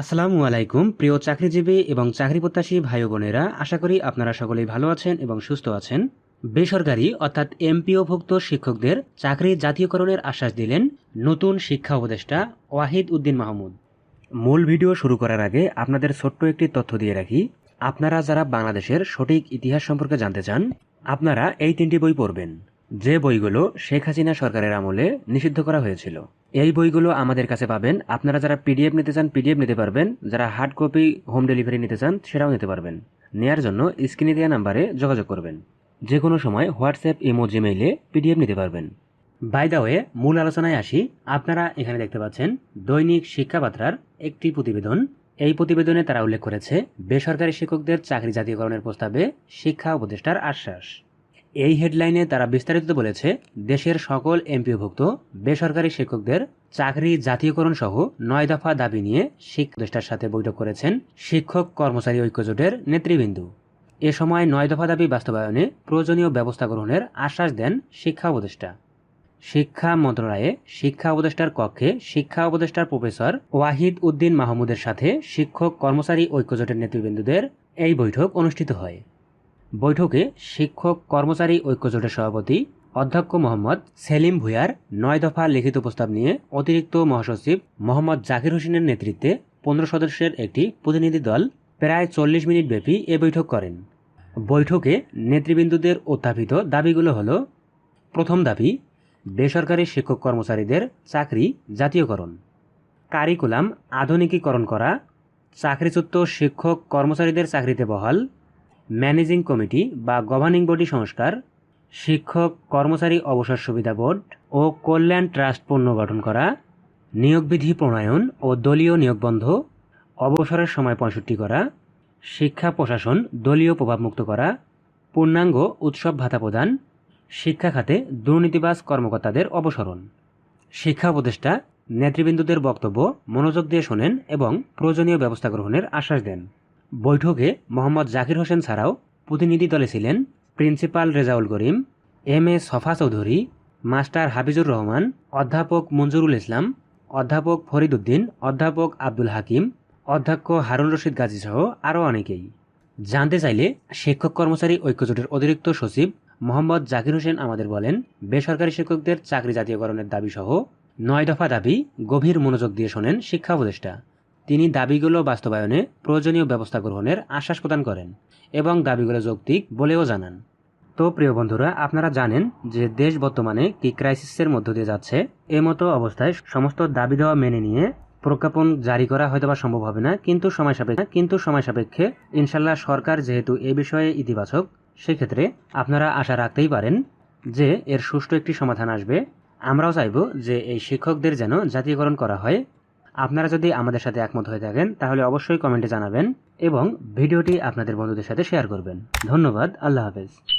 আসসালামু আলাইকুম, প্রিয় চাকরিজীবী এবং চাকরি প্রত্যাশী ভাই বোনেরা আশা করি আপনারা সকলেই ভালো আছেন এবং সুস্থ আছেন। বেসরকারি অর্থাৎ এমপিওভুক্ত শিক্ষকদের চাকরি জাতীয়করণের আশ্বাস দিলেন নতুন শিক্ষা উপদেষ্টা ওয়াহিদ উদ্দিন মাহমুদ। মূল ভিডিও শুরু করার আগে আপনাদের ছোট্ট একটি তথ্য দিয়ে রাখি। আপনারা যারা বাংলাদেশের সঠিক ইতিহাস সম্পর্কে জানতে চান, আপনারা এই তিনটি বই পড়বেন। যে বইগুলো শেখ হাসিনা সরকারের আমলে নিষিদ্ধ করা হয়েছিল। এই বইগুলো আমাদের কাছে পাবেন। আপনারা যারা পিডিএফ নিতে চান, পিডিএফ নিতে পারবেন। যারা হার্ড কপি, হোম ডেলিভারি নিতে চান, সেটাও নিতে পারবেন। নেয়ার জন্য স্ক্রিনে দেওয়া নাম্বারে যোগাযোগ করবেন। যে কোনো সময় হোয়াটসঅ্যাপ, ইমো, জিমেইলে পিডিএফ নিতে পারবেন। বাই দা ওয়ে, মূল আলোচনায় আসি। আপনারা এখানে দেখতে পাচ্ছেন, দৈনিক শিক্ষাবাত্রার একটি প্রতিবেদন। এই প্রতিবেদনে তারা উল্লেখ করেছে, বেসরকারি শিক্ষকদের চাকরি জাতীয়করণের প্রস্তাবে শিক্ষা উপদেষ্টার আশ্বাস। এই হেডলাইনে তারা বিস্তারিত বলেছে, দেশের সকল এমপিওভুক্ত বেসরকারি শিক্ষকদের চাকরি জাতীয়করণ সহ নয় দফা দাবি নিয়ে শিক্ষা উপদেষ্টার সাথে বৈঠক করেছেন শিক্ষক কর্মচারী ঐক্যজোটের নেতৃবৃন্দ। এ সময় নয় দফা দাবি বাস্তবায়নে প্রয়োজনীয় ব্যবস্থা গ্রহণের আশ্বাস দেন শিক্ষা উপদেষ্টা। শিক্ষা মন্ত্রণালয়ে শিক্ষা উপদেষ্টার কক্ষে শিক্ষা উপদেষ্টার প্রফেসর ওয়াহিদ উদ্দিন মাহমুদের সাথে শিক্ষক কর্মচারী ঐক্যজোটের নেতৃবৃন্দদের এই বৈঠক অনুষ্ঠিত হয়। বৈঠকে শিক্ষক, কর্মচারী ঐক্যজোটের সভাপতি অধ্যক্ষ মোহাম্মদ সেলিম ভুয়ার নয় দফা লিখিত প্রস্তাব নিয়ে অতিরিক্ত মহাসচিব মোহাম্মদ জাকির হোসেনের নেতৃত্বে পনেরো সদস্যের একটি প্রতিনিধি দল প্রায় চল্লিশ মিনিট ব্যাপী এ বৈঠক করেন। বৈঠকে নেতৃবৃন্দদের উত্থাপিত দাবিগুলো হল, প্রথম দাবি, বেসরকারি শিক্ষক কর্মচারীদের চাকরি জাতীয়করণ। কারিকুলাম আধুনিকীকরণ করা, চাকরিচ্যুত শিক্ষক কর্মচারীদের চাকরিতে বহাল ম্যানেজিং কমিটি বা গভর্নিং বডি সংস্কার, শিক্ষক কর্মচারী অবসর সুবিধা বোর্ড ও কল্যাণ ট্রাস্ট পুনর্গঠন করা, নিয়োগবিধি প্রণয়ন ও দলীয় নিয়োগ বন্ধ অবসরের সময় পঁয়ষট্টি করা, শিক্ষা প্রশাসন দলীয় প্রভাবমুক্ত করা, পূর্ণাঙ্গ উৎসব ভাতা প্রদান, শিক্ষা খাতে দুর্নীতিবাজ কর্মকর্তাদের অবসরণ শিক্ষা উপদেষ্টা নেতৃবৃন্দদের বক্তব্য, মনোযোগ দিয়ে শোনেন এবং প্রয়োজনীয় ব্যবস্থা গ্রহণের আশ্বাস দেন। বৈঠকে মোহাম্মদ জাকির হোসেন ছাড়াও প্রতিনিধি দলে ছিলেন principal Rezaul Karim, M A Safa Chowdhury, master Hafizur Rahman, অধ্যাপক মঞ্জুরুল ইসলাম, অধ্যাপক ফরিদ উদ্দিন, অধ্যাপক আব্দুল হাকিম, অধ্যক্ষ হারুন রশিদ গাজী সহ আরও অনেকেই। জানতে চাইলে শিক্ষক কর্মচারী ঐক্যজোটের অতিরিক্ত সচিব মোহাম্মদ জাকির হোসেন আমাদের বলেন, বেসরকারি শিক্ষকদের চাকরি জাতীয়করণের দাবি সহ নয় দফা দাবি গভীর মনোযোগ দিয়ে শোনেন শিক্ষা উপদেষ্টা। তিনি দাবিগুলো বাস্তবায়নে প্রয়োজনীয় ব্যবস্থা গ্রহণের আশ্বাস প্রদান করেন এবং দাবিগুলো যৌক্তিক বলেও জানান। তো প্রিয় বন্ধুরা, আপনারা জানেন যে দেশ বর্তমানে কি ক্রাইসিসের মধ্য দিয়ে যাচ্ছে, এ মতো অবস্থায় সমস্ত দাবি দেওয়া মেনে নিয়ে প্রজ্ঞাপন জারি করা হয়তো বা সম্ভব হবে না, কিন্তু সময় সাপেক্ষে, কিন্তু সময় সাপেক্ষে ইনশাল্লাহ সরকার যেহেতু এ বিষয়ে ইতিবাচক, সেক্ষেত্রে আপনারা আশা রাখতেই পারেন যে এর সুষ্ঠু একটি সমাধান আসবে। আমরাও চাইব যে এই শিক্ষকদের যেন জাতীয়করণ করা হয় আপনারা যদি আমাদের সাথে একমত হয়ে থাকেন, তাহলে অবশ্যই কমেন্টে জানাবেন এবং ভিডিওটি আপনাদের বন্ধুদের সাথে শেয়ার করবেন। ধন্যবাদ, আল্লাহ হাফেজ।